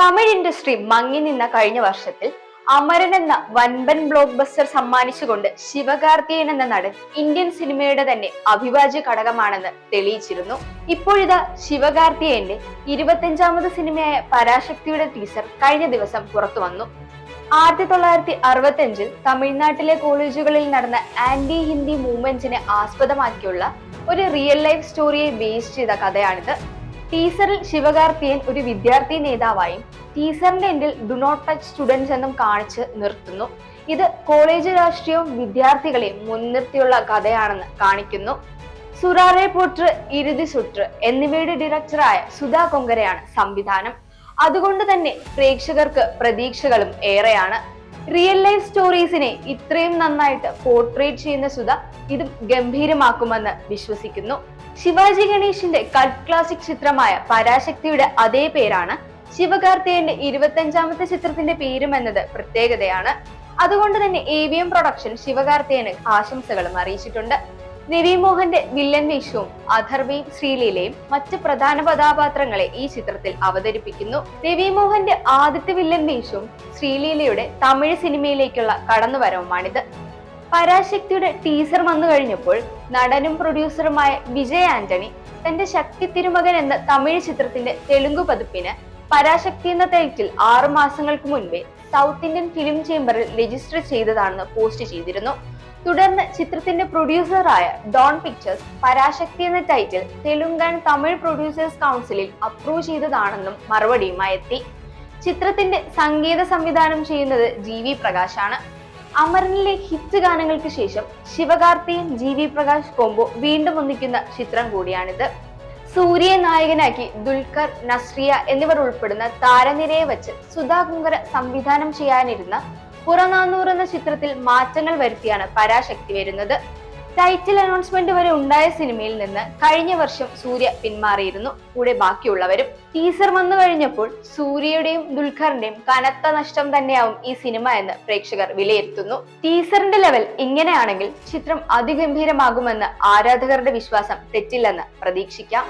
Tamil industry മങ്ങി നിന്ന കഴിഞ്ഞ വർഷത്തിൽ അമരൻ എന്ന വൻപൻ ബ്ലോക്ക് ബസ്റ്റർ സമ്മാനിച്ചുകൊണ്ട് ശിവകാർത്തിയൻ എന്ന നടൻ ഇന്ത്യൻ സിനിമയുടെ തന്നെ അവിഭാജ്യ ഘടകമാണെന്ന് തെളിയിച്ചിരുന്നു. ഇപ്പോഴിതാ ശിവകാർത്തിയന്റെ ഇരുപത്തിയഞ്ചാമത് സിനിമയായ പരാശക്തിയുടെ ടീസർ കഴിഞ്ഞ ദിവസം പുറത്തു വന്നു. ആയിരത്തി തൊള്ളായിരത്തി അറുപത്തി അഞ്ചിൽ തമിഴ്നാട്ടിലെ കോളേജുകളിൽ നടന്ന ആന്റി ഹിന്ദി മൂവ്മെന്റ്സിനെ ആസ്പദമാക്കിയുള്ള ഒരു റിയൽ ലൈഫ് സ്റ്റോറിയെ ബേസ് ചെയ്ത കഥയാണിത്. ടീസറിൽ ശിവകാർത്തിയൻ ഒരു വിദ്യാർത്ഥി നേതാവായും ടീസറിന്റെ എൻഡിൽ ഡു നോട്ട് ടച്ച് സ്റ്റുഡൻസ് എന്നും കാണിച്ച് നിർത്തുന്നു. ഇത് കോളേജ് രാഷ്ട്രീയവും വിദ്യാർത്ഥികളെയും മുൻനിർത്തിയുള്ള കഥയാണെന്ന് കാണിക്കുന്നു. സുറാറെ പോട്ട് ഇരുതി സുട്ട് എന്നിവയുടെ ഡയറക്ടറായ സുധാ കൊങ്കരയാണ് സംവിധാനം. അതുകൊണ്ട് തന്നെ പ്രേക്ഷകർക്ക് പ്രതീക്ഷകളും ഏറെയാണ്. റിയൽ ലൈഫ് സ്റ്റോറീസിനെ ഇത്രയും നന്നായിട്ട് പോർട്രേറ്റ് ചെയ്യുന്ന സുധ ഇതും ഗംഭീരമാക്കുമെന്ന് വിശ്വസിക്കുന്നു. ശിവാജി ഗണേഷിന്റെ കട്ട് ക്ലാസിക് ചിത്രമായ പരാശക്തിയുടെ അതേ പേരാണ് ശിവകാർത്തികന്റെ ഇരുപത്തഞ്ചാമത്തെ ചിത്രത്തിന്റെ പേരും എന്നത് പ്രത്യേകതയാണ്. അതുകൊണ്ട് തന്നെ എ വി എം പ്രൊഡക്ഷൻ ശിവകാർത്തികന് ആശംസകളും അറിയിച്ചിട്ടുണ്ട്. നിവി മോഹന്റെ വില്ലൻ വേഷവും അഥർവയും ശ്രീലീലയും മറ്റ് പ്രധാന കഥാപാത്രങ്ങളെ ഈ ചിത്രത്തിൽ അവതരിപ്പിക്കുന്നു. നിവി മോഹന്റെ ആദ്യത്തെ വില്ലൻ വേഷവും ശ്രീലീലയുടെ തമിഴ് സിനിമയിലേക്കുള്ള കടന്നുവരവുമാണിത്. പരാശക്തിയുടെ ടീസർ വന്നു കഴിഞ്ഞപ്പോൾ നടനും പ്രൊഡ്യൂസറുമായ വിജയ് ആന്റണി തന്റെ ശക്തി തിരുമകൻ എന്ന തമിഴ് ചിത്രത്തിന്റെ തെലുങ്ക് പതിപ്പിന് പരാശക്തി എന്ന ടൈറ്റിൽ ആറു മാസങ്ങൾക്ക് മുൻപേ സൗത്ത് ഇന്ത്യൻ ഫിലിം ചേംബറിൽ രജിസ്റ്റർ ചെയ്തതാണെന്ന് പോസ്റ്റ് ചെയ്തിരുന്നു. തുടർന്ന് ചിത്രത്തിന്റെ പ്രൊഡ്യൂസറായ ഡോൺ പിക്ചേഴ്സ് പരാശക്തി എന്ന title Telugu and Tamil producers കൗൺസിലിൽ അപ്രൂവ് ചെയ്തതാണെന്നും മറുപടിയുമായി എത്തി. ചിത്രത്തിന്റെ സംഗീത സംവിധാനം ചെയ്യുന്നത് ജി വി പ്രകാശാണ്. അമരനിലെ ഹിറ്റ് ഗാനങ്ങൾക്ക് ശേഷം ശിവകാർത്തിയും ജി വി പ്രകാശ് കോംബോ വീണ്ടും ഒന്നിക്കുന്ന ചിത്രം കൂടിയാണിത്. സൂര്യയെ നായകനാക്കി ദുൽഖർ നസ്രിയ എന്നിവർ ഉൾപ്പെടുന്ന താരനിരയെ വെച്ച് സുധാ കുങ്കര സംവിധാനം ചെയ്യാനിരുന്ന പുറനാന്നൂർ എന്ന ചിത്രത്തിൽ മാറ്റങ്ങൾ വരുത്തിയാണ് പരാശക്തി വരുന്നത്. ടൈറ്റിൽ അനൗൺസ്മെന്റ് വരെ ഉണ്ടായ സിനിമയിൽ നിന്ന് കഴിഞ്ഞ വർഷം സൂര്യ പിന്മാറിയിരുന്നു. കൂടെ ബാക്കിയുള്ളവരും ടീസർ വന്നു കഴിഞ്ഞപ്പോൾ സൂര്യയുടെയും ദുൽഖറിന്റെയും കനത്ത നഷ്ടം തന്നെയാവും ഈ സിനിമ എന്ന് പ്രേക്ഷകർ വിലയിരുത്തുന്നു. ടീസറിന്റെ ലെവൽ ഇങ്ങനെയാണെങ്കിൽ ചിത്രം അതിഗംഭീരമാകുമെന്ന് ആരാധകരുടെ വിശ്വാസം തെറ്റില്ലെന്ന് പ്രതീക്ഷിക്കാം.